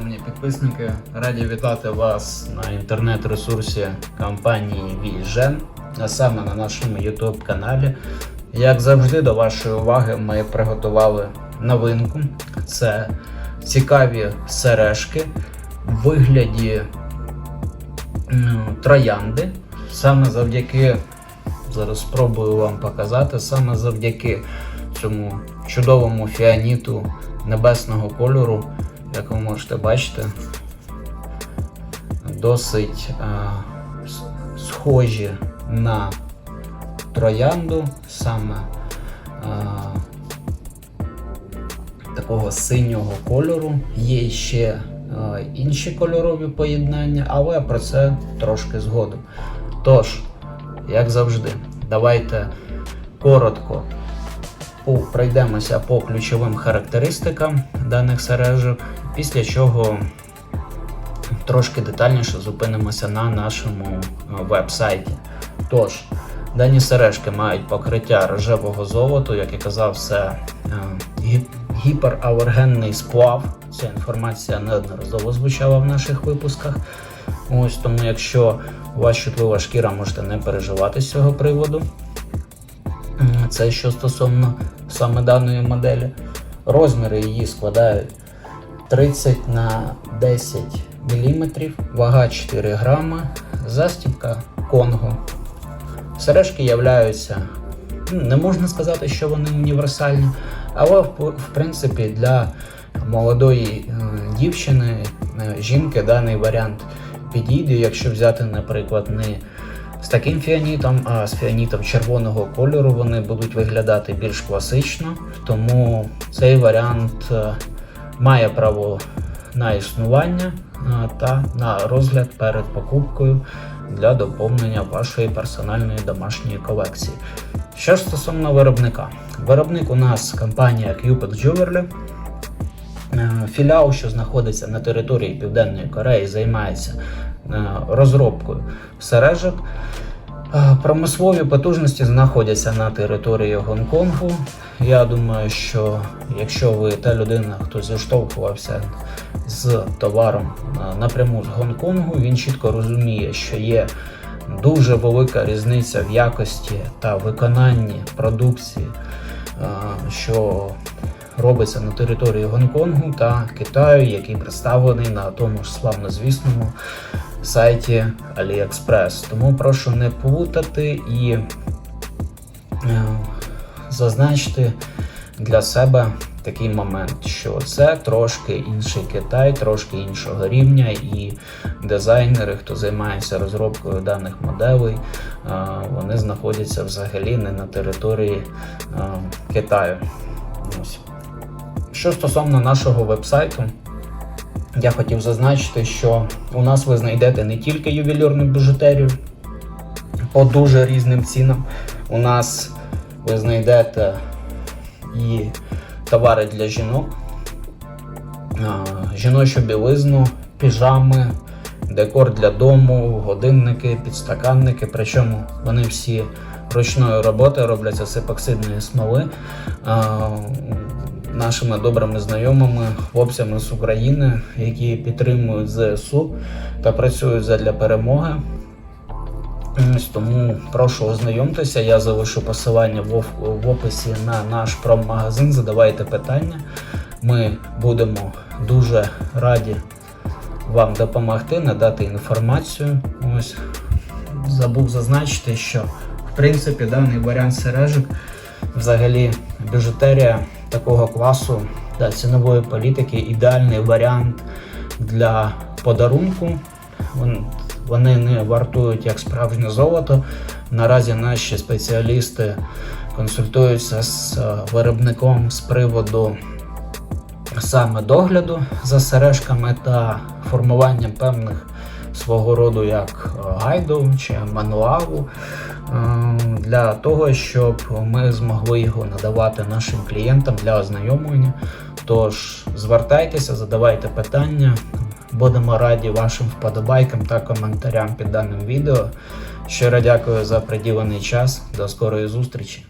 Мені підписники, раді вітати вас на інтернет-ресурсі компанії Vision, а саме на нашому YouTube каналі. Як завжди, до вашої уваги ми приготували новинку. Це цікаві сережки в вигляді троянди. Саме завдяки, зараз спробую вам показати, саме завдяки цьому чудовому фіаніту небесного кольору, як ви можете бачити, досить а, схожі на троянду, саме а, такого синього кольору. Є ще а, інші кольорові поєднання, але про це трошки згодом. Тож, як завжди, давайте коротко пройдемося по ключовим характеристикам даних сережок, після чого трошки детальніше зупинимося на нашому е, веб-сайті. Тож, дані сережки мають покриття рожевого золоту, як я казав, це е, гіпералергенний сплав. Ця інформація неодноразово звучала в наших випусках. Ось тому, якщо у вас чутлива шкіра, можете не переживати з цього приводу. Це що стосовно саме даної моделі. Розміри її складають 30 на 10 мм, вага 4 грама, застібка Конго. Сережки являються, ну, не можна сказати, що вони універсальні, але в, в принципі для молодої е, дівчини, е, жінки даний варіант підійде, якщо взяти, наприклад, не з таким фіанітом, а з фіанітом червоного кольору вони будуть виглядати більш класично, тому цей варіант е, має право на існування та на розгляд перед покупкою для доповнення вашої персональної домашньої колекції. Що стосовно виробника, виробник у нас компанія Cupid Jewelry. Е, Філіал, що знаходиться на території Південної Кореї, займається е, розробкою сережок. Е, Промислові потужності знаходяться на території Гонконгу. Я думаю, що якщо ви та людина, хто зіштовхувався з товаром е, напряму з Гонконгу, він чітко розуміє, що є дуже велика різниця в якості та виконанні продукції, е, що робиться на території Гонконгу та Китаю, який представлений на тому ж славнозвісному сайті AliExpress. Тому прошу не плутати і е, зазначити для себе такий момент, що це трошки інший Китай, трошки іншого рівня, і дизайнери, хто займається розробкою даних моделей, е, вони знаходяться взагалі не на території е, Китаю. Що стосовно нашого вебсайту, я хотів зазначити, що у нас ви знайдете не тільки ювелірну біжутерію по дуже різним цінам. У нас ви знайдете і товари для жінок, жіночу білизну, піжами, декор для дому, годинники, підстаканники. Причому вони всі ручної роботи робляться з епоксидної смоли. Нашими добрими знайомими, хлопцями з України, які підтримують ЗСУ та працюють задля перемоги. Тому прошу ознайомтеся. Я залишу посилання в, описі на наш промагазин. Задавайте питання. Ми будемо дуже раді вам допомогти, надати інформацію. Ось забув зазначити, що в принципі даний варіант сережок, взагалі біжутерія такого класу та цінової політики ідеальний варіант для подарунку. Вони не вартують як справжнє золото. Наразі наші спеціалісти консультуються з е, виробником з приводу саме догляду за сережками та формуванням певних свого роду як е, гайду чи мануалу для того, щоб ми змогли його надавати нашим клієнтам для ознайомлення. Тож звертайтеся, задавайте питання. Будемо раді вашим вподобайкам та коментарям під даним відео. Щиро дякую за приділений час. До скорої зустрічі!